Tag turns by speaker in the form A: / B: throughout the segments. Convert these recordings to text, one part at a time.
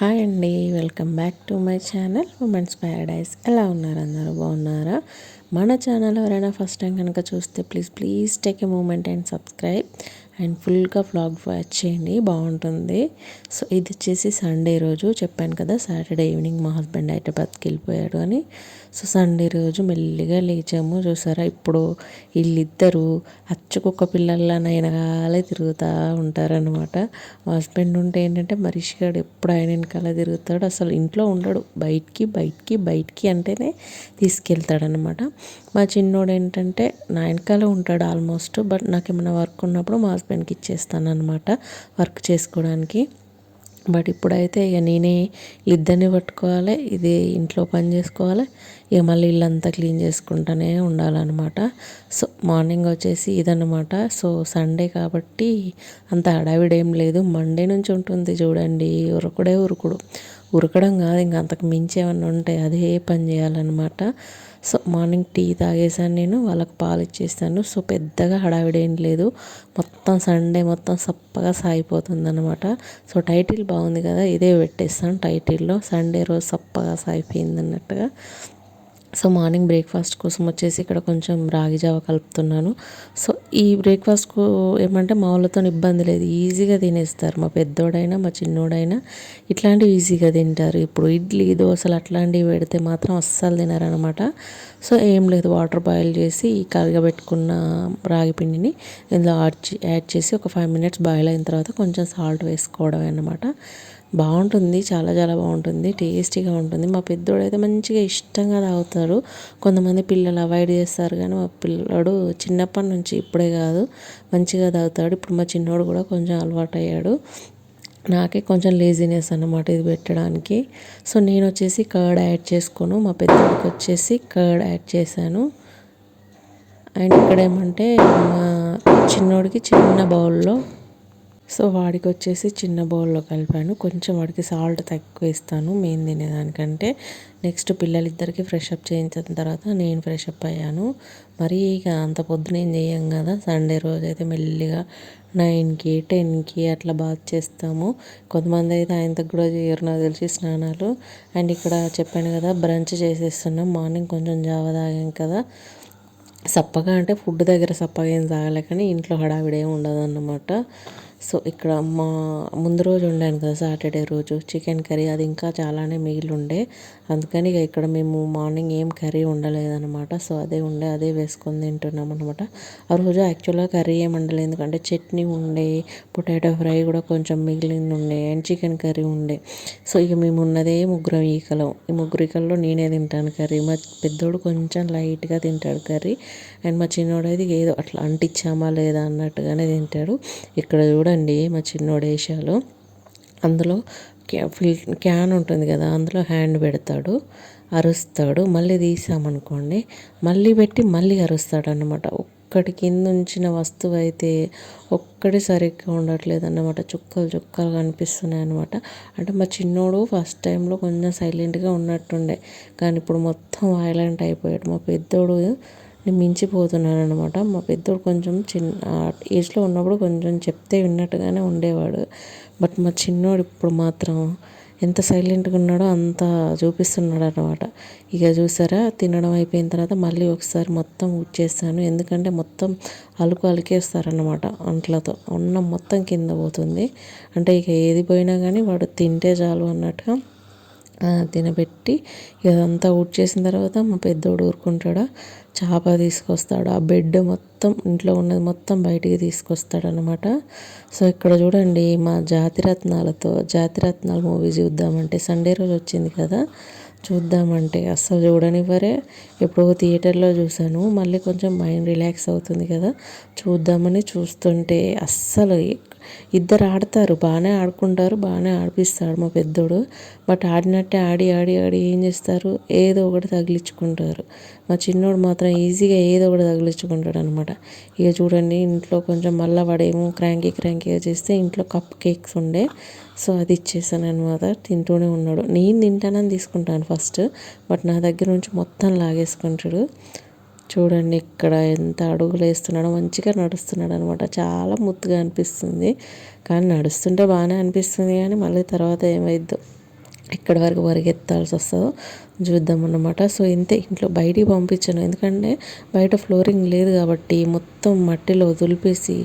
A: Hi అండి welcome back to my channel women's paradise ఎలా ఉన్నారు అందరూ? బాగున్నారా? మన ఛానల్ ఎవరైనా ఫస్ట్ టైం కనుక చూస్తే please please take a moment and subscribe. And ఫుల్గా ఫ్లాగ్ వాచ్ చేయండి. బాగుంటుంది. సో ఇది వచ్చేసి సండే రోజు. చెప్పాను కదా సాటర్డే ఈవినింగ్ మా హస్బెండ్ హైదరాబాద్కి వెళ్ళిపోయాడు అని. సో సండే రోజు మెల్లిగా లేచాము. చూసారా ఇప్పుడు వీళ్ళిద్దరూ అచ్చకొక్క పిల్లల్లా కాలే తిరుగుతూ ఉంటారనమాట మా హస్బెండ్ ఉంటే ఏంటంటే మరిషిగాడు ఎప్పుడు ఆయన వెనకాల తిరుగుతాడు. అసలు ఇంట్లో ఉండడు. బయటికి బయటికి బయటికి అంటేనే తీసుకెళ్తాడనమాట మా చిన్నోడు ఏంటంటే నా వెనకాల ఉంటాడు ఆల్మోస్ట్. బట్ నాకు ఏమైనా వర్క్ ఉన్నప్పుడు మా హస్బెండ్కి ఇచ్చేస్తాను అనమాట వర్క్ చేసుకోవడానికి. బట్ ఇప్పుడైతే ఇక నేనే ఇద్దరిని పట్టుకోవాలి ఇది ఇంట్లో పని చేసుకోవాలి ఇక మళ్ళీ ఇల్లంతా క్లీన్ చేసుకుంటూనే ఉండాలన్నమాట. సో మార్నింగ్ వచ్చేసి ఇదన్నమాట. సో సండే కాబట్టి అంత హడావిడేం లేదు. మండే నుంచి ఉంటుంది చూడండి ఉరకుడే ఉరుకుడు. ఉరకడం కాదు ఇంకా అంతకు మించి ఏమన్నా ఉంటే అదే పని చేయాలన్నమాట. సో మార్నింగ్ టీ తాగేసాను నేను వాళ్ళకి పాలు ఇచ్చేస్తాను. సో పెద్దగా హడావిడేం లేదు. మొత్తం సండే మొత్తం సప్పగా సాగిపోతుంది అనమాట సో టైటిల్ బాగుంది కదా ఇదే పెట్టేస్తాను టైటిల్లో. సండే రోజు సప్పగా సాగిపోయింది అన్నట్టుగా సో మార్నింగ్ బ్రేక్ఫాస్ట్ కోసం వచ్చేసి ఇక్కడ కొంచెం రాగి జావ కలుపుతున్నాను. సో ఈ బ్రేక్ఫాస్ట్కు ఏమంటే మా వాళ్ళతో ఇబ్బంది లేదు. ఈజీగా తినేస్తారు. మా పెద్దోడైనా మా చిన్నోడైనా ఇట్లాంటివి ఈజీగా తింటారు. ఇప్పుడు ఇడ్లీ దోశలు అట్లాంటివి పెడితే మాత్రం అస్సలు తినారనమాట సో ఏం లేదు. వాటర్ బాయిల్ చేసి ఈ కరగబెట్టుకున్న రాగి పిండిని ఇందులో యాడ్ యాడ్ చేసి ఒక ఫైవ్ మినిట్స్ బాయిల్ అయిన తర్వాత కొంచెం సాల్ట్ వేసుకోవడమే అనమాట బాగుంటుంది చాలా చాలా బాగుంటుంది టేస్టీగా ఉంటుంది. మా పెద్దోడు అయితే మంచిగా ఇష్టంగా తాగుతారు కొంతమంది పిల్లలు అవాయిడ్ చేస్తారు కానీ మా పిల్లడు చిన్నప్పటి నుంచి ఇప్పుడే కాదు మంచిగా తాగుతాడు. ఇప్పుడు మా చిన్నోడు కూడా కొంచెం అలవాటు అయ్యాడు నాకే కొంచెం లేజినెస్ అన్నమాట ఇది పెట్టడానికి. సో నేను వచ్చేసి కర్డ్ యాడ్ చేసుకోను. మా పెద్దోడికి వచ్చేసి కర్డ్ యాడ్ చేశాను. అండ్ ఇక్కడ ఏమంటే మా చిన్నోడికి చిన్న బౌల్లో సో వాడికి వచ్చేసి చిన్న బౌల్లో కలిపాను. కొంచెం వాడికి సాల్ట్ తక్కువ ఇస్తాను మేము తినేదానికంటే. నెక్స్ట్ పిల్లలిద్దరికి ఫ్రెష్ అప్ చేయించిన తర్వాత నేను ఫ్రెష్ అప్ అయ్యాను. మరి ఇక అంత పొద్దున ఏం చేయం కదా సండే రోజు అయితే మెల్లిగా నైన్కి టెన్కి అట్లా బాత్ చేస్తాము. కొంతమంది అయితే ఆయనతో కూడా చేయరు నాకు తెలిసి స్నానాలు. అండ్ ఇక్కడ చెప్పాను కదా బ్రంచ్ చేసేస్తున్నాం. మార్నింగ్ కొంచెం జావ తాగాం కదా. సప్పగా అంటే ఫుడ్ దగ్గర సప్పగా ఏం తాగలే కానీ ఇంట్లో హడావిడేం ఉండదు అన్నమాట సో ఇక్కడ మా ముందు రోజు వండాను కదా సాటర్డే రోజు చికెన్ కర్రీ అది ఇంకా చాలానే మిగిలి ఉండే. అందుకని ఇక ఇక్కడ మేము మార్నింగ్ ఏం కర్రీ ఉండలేదన్నమాట సో అదే ఉండే అదే వేసుకొని తింటున్నాం అనమాట ఆ రోజు యాక్చువల్గా కర్రీ ఏం ఉండలేదు ఎందుకంటే చట్నీ ఉండే పొటాటో ఫ్రై కూడా కొంచెం మిగిలింది ఉండే అండ్ చికెన్ కర్రీ ఉండే. సో ఇక మేము ఉన్నదే ముగ్గురం ఈకలం. ఈ ముగ్గురు ఈకల్లో నేనే తింటాను కర్రీ. మా పెద్దోడు కొంచెం లైట్గా తింటాడు కర్రీ. అండ్ మా చిన్నోడు అయితే ఏదో అట్లా అంటించామా లేదా అన్నట్టుగానే తింటాడు. ఇక్కడ చూడండి మా చిన్నోడు వేషాలు అందులో ఫిల్ క్యాన్ ఉంటుంది కదా అందులో హ్యాండ్ పెడతాడు అరుస్తాడు మళ్ళీ తీసామనుకోండి మళ్ళీ పెట్టి మళ్ళీ అరుస్తాడు అనమాట ఒక్కటి కింద ఉంచిన వస్తువు అయితే ఒక్కటి సరిగ్గా ఉండట్లేదు అన్నమాట చుక్కలు చుక్కలు కనిపిస్తున్నాయి అనమాట అంటే మా చిన్నోడు ఫస్ట్ టైంలో కొంచెం సైలెంట్గా ఉన్నట్టుండే కానీ ఇప్పుడు మొత్తం వైలెంట్ అయిపోయాడు. మా పెద్దోడు నేను మించిపోతున్నాను అనమాట మా పెద్దోడు కొంచెం చిన్న ఏజ్లో ఉన్నప్పుడు కొంచెం చెప్తే విన్నట్టుగానే ఉండేవాడు. బట్ మా చిన్నోడు ఇప్పుడు మాత్రం ఎంత సైలెంట్గా ఉన్నాడో అంత చూపిస్తున్నాడు అనమాట ఇక చూసారా తినడం అయిపోయిన తర్వాత మళ్ళీ ఒకసారి మొత్తం ఉచ్చేస్తాను ఎందుకంటే మొత్తం అలుకు అలికేస్తారనమాట అంట్లతో. ఉన్న మొత్తం కింద పోతుంది. అంటే ఇక ఏది పోయినా కానీ వాడు తింటే చాలు అన్నట్టుగా తినబెట్టి ఇదంతా ఊడ్ చేసిన తర్వాత మా పెద్దోడు ఊరుకుంటాడా? చేప తీసుకొస్తాడు? ఆ బెడ్ మొత్తం ఇంట్లో ఉన్నది మొత్తం బయటికి తీసుకొస్తాడు అనమాట సో ఇక్కడ చూడండి మా జాతిరత్నాలతో జాతిరత్నాలు మూవీ చూద్దామంటే సండే రోజు వచ్చింది కదా. చూద్దామంటే అస్సలు చూడనివ్వరే. ఎప్పుడో థియేటర్లో చూశాను. మళ్ళీ కొంచెం మైండ్ రిలాక్స్ అవుతుంది కదా. చూద్దామని చూస్తుంటే అస్సలు ఇద్దరు ఆడతారు. బాగానే ఆడుకుంటారు బాగానే ఆడిపిస్తాడు మా పెద్దోడు. బట్ ఆడినట్టే ఆడి ఆడి ఆడి ఏం చేస్తారు? ఏదో ఒకటి తగిలించుకుంటారు. మా చిన్నోడు మాత్రం ఈజీగా ఏదో ఒకటి తగిలించుకుంటాడు అనమాట ఇక చూడండి ఇంట్లో కొంచెం మళ్ళీ వాడేమో క్రాంకీ క్రాంకీగా చేస్తే ఇంట్లో కప్ కేక్స్ ఉండే. సో అది ఇచ్చేసాను అనమాట తింటూనే ఉన్నాడు. నేను తింటానని తీసుకుంటాను ఫస్ట్ బట్ నా దగ్గర నుంచి మొత్తం లాగేసుకుంటాడు. చూడండి ఇక్కడ ఎంత అడుగులు వేస్తున్నాడో మంచిగా నడుస్తున్నాడు అనమాట చాలా ముద్దుగా అనిపిస్తుంది. కానీ నడుస్తుంటే బాగానే అనిపిస్తుంది కానీ మళ్ళీ తర్వాత ఏమైద్దో. ఎక్కడి వరకు పరిగెత్తాల్సి వస్తుందో చూద్దాం అన్నమాట. సో ఇంతే. ఇంట్లో బయటికి పంపించాను. ఎందుకంటే బయట ఫ్లోరింగ్ లేదు కాబట్టి మొత్తం మట్టిలో దులిపేసి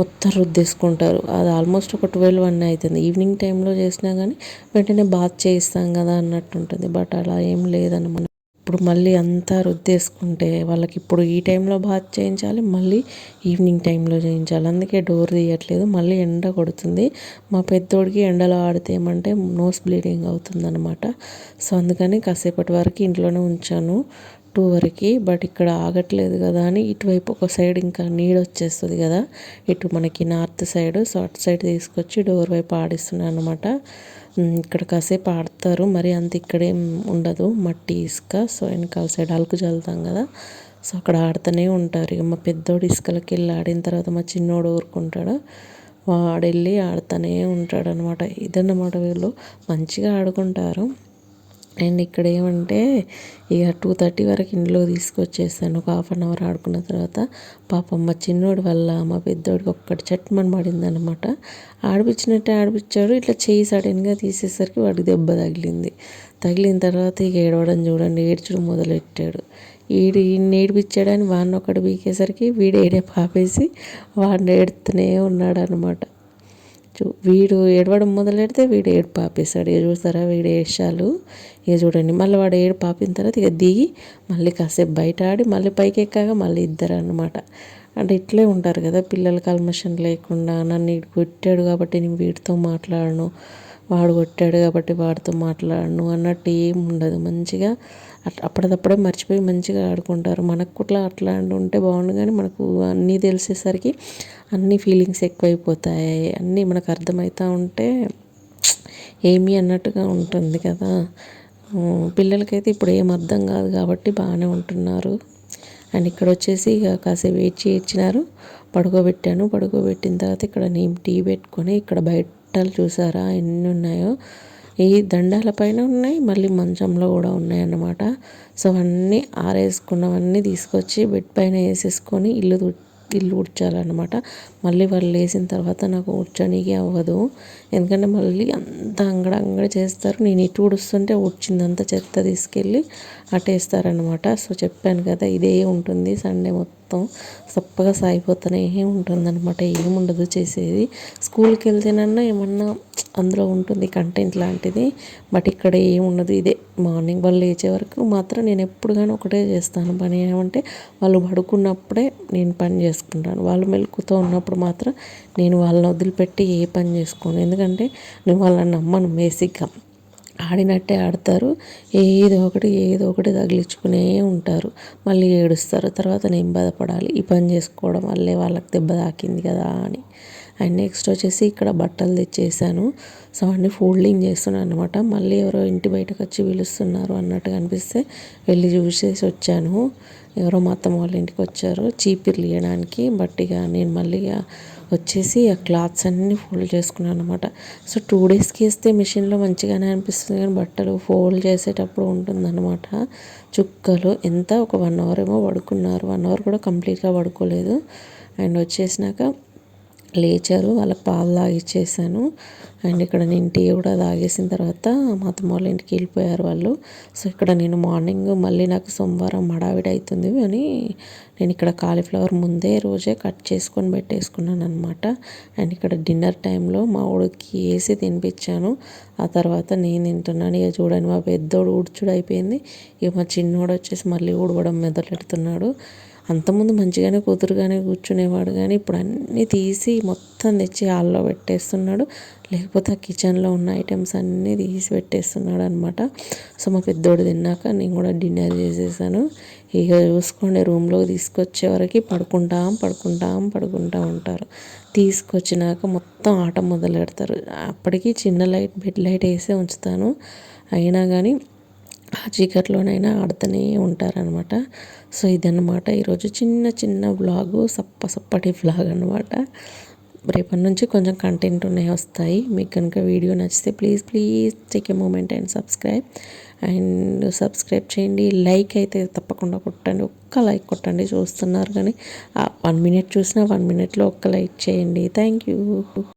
A: మొత్తం రుద్దేసుకుంటారు. అది ఆల్మోస్ట్ ఒక ట్వెల్వ్ వన్ అవుతుంది ఈవినింగ్ టైంలో చేసినా కానీ వెంటనే బాత్ చేయిస్తాం కదా అన్నట్టు ఉంటుంది. బట్ అలా ఏం లేదన్నమాట. ఇప్పుడు మళ్ళీ అంతా రుద్దేసుకుంటే వాళ్ళకి ఇప్పుడు ఈ టైంలో బాత్ చేయించాలి మళ్ళీ ఈవినింగ్ టైంలో చేయించాలి. అందుకే డోర్ తీయట్లేదు మళ్ళీ ఎండ కొడుతుంది. మా పెద్దోడికి ఎండలో ఆడితే ఏమంటే నోస్ బ్లీడింగ్ అవుతుందన్నమాట. సో అందుకని కాసేపటి వరకు ఇంట్లోనే ఉంచాను. టూ వరకు బట్ ఇక్కడ ఆగట్లేదు కదా అని ఇటువైపు ఒక సైడ్ ఇంకా నీడ వచ్చేస్తుంది కదా. ఇటు మనకి నార్త్ సైడ్ సో అటు సైడ్ తీసుకొచ్చి డోర్ వైపు ఆడిస్తున్నాను అనమాట ఇక్కడ కాసేపు ఆడతారు. మరి అంత ఇక్కడేం ఉండదు. మట్టి ఇసుక సో వెనకాల సైడ్ అలుకు చల్లుతాం కదా. సో అక్కడ ఆడుతూనే ఉంటారు. ఇక మా పెద్దోడు ఇసుకలకి వెళ్ళి ఆడిన తర్వాత మా చిన్నోడు ఊరుకుంటాడు. వాడు వెళ్ళి ఆడుతూనే ఉంటాడనమాట ఇదన్నమాట వీళ్ళు. మంచిగా ఆడుకుంటారు. అండ్ ఇక్కడ ఏమంటే ఇక టూ థర్టీ వరకు ఇంట్లో తీసుకొచ్చేసాను ఒక హాఫ్ అన్ అవర్ ఆడుకున్న తర్వాత పాపం మా చిన్నోడి వల్ల మా పెద్దోడికి ఒక్కటి చట్మని పడిందనమాట ఆడిపించినట్టే ఆడిపించాడు ఇట్లా చేయి సడన్గా తీసేసరికి వాడికి దెబ్బ తగిలింది. తగిలిన తర్వాత ఇక ఏడవడం చూడండి ఏడ్చడం మొదలెట్టాడు. ఈడు ఈయన్ని ఏడిపించాడని వాడిని ఒకటి బీకేసరికి వీడు ఏడే పాపేసి వాడిని ఏడుతూనే ఉన్నాడు అనమాట చూ వీడు ఏడవడం మొదలెడితే వీడు ఏడు పాపేశాడు. ఇక చూస్తారా వీడు ఏడ్చాలు ఇక చూడండి మళ్ళీ వాడు ఏడు పాపిన తర్వాత ఇక దిగి మళ్ళీ కాసేపు బయట ఆడి మళ్ళీ పైకి ఎక్కాక మళ్ళీ ఇద్దరు అనమాట అంటే ఇట్లే ఉంటారు కదా పిల్లలు కల్మషన్ లేకుండా నన్ను ఇటు కొట్టాడు కాబట్టి నేను వీడితో మాట్లాడను వాడు కొట్టాడు కాబట్టి వాడితో మాట్లాడను అన్నట్టు ఏం ఉండదు. మంచిగా అప్పటిదప్పుడే మర్చిపోయి మంచిగా ఆడుకుంటారు. మనకు కూడా అట్లా ఉంటే బాగుండు కానీ మనకు అన్నీ తెలిసేసరికి అన్ని ఫీలింగ్స్ ఎక్కువైపోతాయి. అన్నీ మనకు అర్థమవుతూ ఉంటే ఏమీ అన్నట్టుగా ఉంటుంది కదా. పిల్లలకైతే ఇప్పుడు ఏం అర్థం కాదు కాబట్టి బాగానే ఉంటున్నారు. అండ్ ఇక్కడ వచ్చేసి ఇక కాసేపు వేచి ఇచ్చినారు పడుకోబెట్టాను. పడుకోబెట్టిన తర్వాత ఇక్కడ నేను టీ పెట్టుకొని ఇక్కడ బయటలు చూసారా ఎన్ని ఉన్నాయో. ఈ దండాల పైన ఉన్నాయి మళ్ళీ మంచంలో కూడా ఉన్నాయి అన్నమాట. సో అవన్నీ ఆరేసుకున్నవన్నీ తీసుకొచ్చి బెడ్ పైన వేసేసుకొని ఇల్లు ఇల్లు ఉడ్చాలన్నమాట మళ్ళీ వాళ్ళు లేచిన తర్వాత నాకు ఉడ్చడానికి అవ్వదు. ఎందుకంటే మళ్ళీ అంత అంగడ అంగడ చేస్తారు. నేను ఇటు ఉడుస్తుంటే ఊడ్చిందంతా చెత్త తీసుకెళ్ళి అటేస్తారనమాట సో చెప్పాను కదా ఇదే ఉంటుంది. సండే మొత్తం సప్పగా సాగిపోతూనే ఉంటుందన్నమాట. ఏముండదు చేసేది. స్కూల్కి వెళ్తేనన్నా ఏమన్నా అందులో ఉంటుంది కంటెంట్ లాంటిది. బట్ ఇక్కడ ఏముండదు. ఇదే మార్నింగ్ వాళ్ళు లేచే వరకు మాత్రం నేను ఎప్పుడు కానీ ఒకటే చేస్తాను. పని ఏమంటే వాళ్ళు పడుకున్నప్పుడే నేను పని చేసుకుంటాను. వాళ్ళు మెలుకుతో ఉన్నప్పుడు మాత్రం నేను వాళ్ళని వదిలిపెట్టి ఏ పని చేసుకోను. ఎందుకంటే నేను వాళ్ళని నమ్మను బేసిక్గా. ఆడినట్టే ఆడతారు. ఏదో ఒకటి ఏదో ఒకటి తగిలించుకునే ఉంటారు. మళ్ళీ ఏడుస్తారు. తర్వాత నేను బాధపడాలి. ఈ పని చేసుకోవడం వల్లే వాళ్ళకి దెబ్బ తాకింది కదా అని. అండ్ నెక్స్ట్ వచ్చేసి ఇక్కడ బట్టలు తెచ్చేసాను. సో అన్నీ ఫోల్డింగ్ చేస్తున్నాను అనమాట మళ్ళీ ఎవరో ఇంటి బయటకు వచ్చి పిలుస్తున్నారు అన్నట్టుగా అనిపిస్తే వెళ్ళి చూసేసి వచ్చాను. ఎవరో మా అత్తమ్మ వాళ్ళ ఇంటికి వచ్చారు. చీపిర్లు ఇవ్వడానికి బట్ ఇక నేను మళ్ళీ వచ్చేసి ఆ క్లాత్స్ అన్నీ ఫోల్డ్ చేసుకున్నాను అనమాట సో టూ డేస్కి వేస్తే మిషన్లో మంచిగానే అనిపిస్తుంది కానీ బట్టలు ఫోల్డ్ చేసేటప్పుడు ఉంటుందన్నమాట. చుక్కలు ఎంత ఒక వన్ అవర్ ఏమో పడుకున్నారు. వన్ అవర్ కూడా కంప్లీట్గా పడుకోలేదు. అండ్ వచ్చేసినాక లేచారు. వాళ్ళకి పాలు తాగిచ్చేసాను. అండ్ ఇక్కడ నేను టీ కూడా తాగేసిన తర్వాత మా అత్తమ్మ వాళ్ళ ఇంటికి వెళ్ళిపోయారు వాళ్ళు. సో ఇక్కడ నేను మార్నింగ్ మళ్ళీ నాకు సోమవారం హడావిడి అవుతుంది అని నేను ఇక్కడ కాలీఫ్లవర్ ముందే రోజే కట్ చేసుకొని పెట్టేసుకున్నాను అనమాట అండ్ ఇక్కడ డిన్నర్ టైంలో మా ఉడికి వేసి తినిపించాను. ఆ తర్వాత నేను తింటున్నాను. ఇక చూడండి మా పెద్దోడు ఊడ్చుడు అయిపోయింది. ఇక మా చిన్నోడు వచ్చేసి మళ్ళీ ఊడవడం మొదలెడుతున్నాడు. అంతకుముందు మంచిగానే కూతురుగానే కూర్చునేవాడు కానీ ఇప్పుడు అన్నీ తీసి మొత్తం తెచ్చి హాల్లో పెట్టేస్తున్నాడు. లేకపోతే ఆ కిచెన్లో ఉన్న ఐటమ్స్ అన్నీ తీసి పెట్టేస్తున్నాడు అనమాట సో మా పెద్దోడు తిన్నాక నేను కూడా డిన్నర్ చేసేసాను. ఇక చూసుకోండి రూమ్లో తీసుకొచ్చే వరకు పడుకుంటాం పడుకుంటాం పడుకుంటా ఉంటారు తీసుకొచ్చినాక మొత్తం ఆట మొదలు పెడతారు అప్పటికి చిన్న లైట్ బెడ్ లైట్ వేసే ఉంచుతాను. అయినా కానీ ఆ చీకట్లోనైనా ఆడుతూనే ఉంటారనమాట సో ఇదన్నమాట ఈరోజు చిన్న చిన్న వ్లాగు సప్ప సప్పటి వ్లాగ్ అనమాట రేపటి నుంచి కొంచెం కంటెంట్ ఉన్నాయి వస్తాయి. మీకు కనుక వీడియో నచ్చితే please please take a moment and subscribe and subscribe చేయండి. లైక్ అయితే తప్పకుండా కొట్టండి. ఒక్క లైక్ కొట్టండి చూస్తున్నారు కానీ వన్ మినిట్ చూసినా వన్ మినిట్లో ఒక్క లైక్ చేయండి. Thank you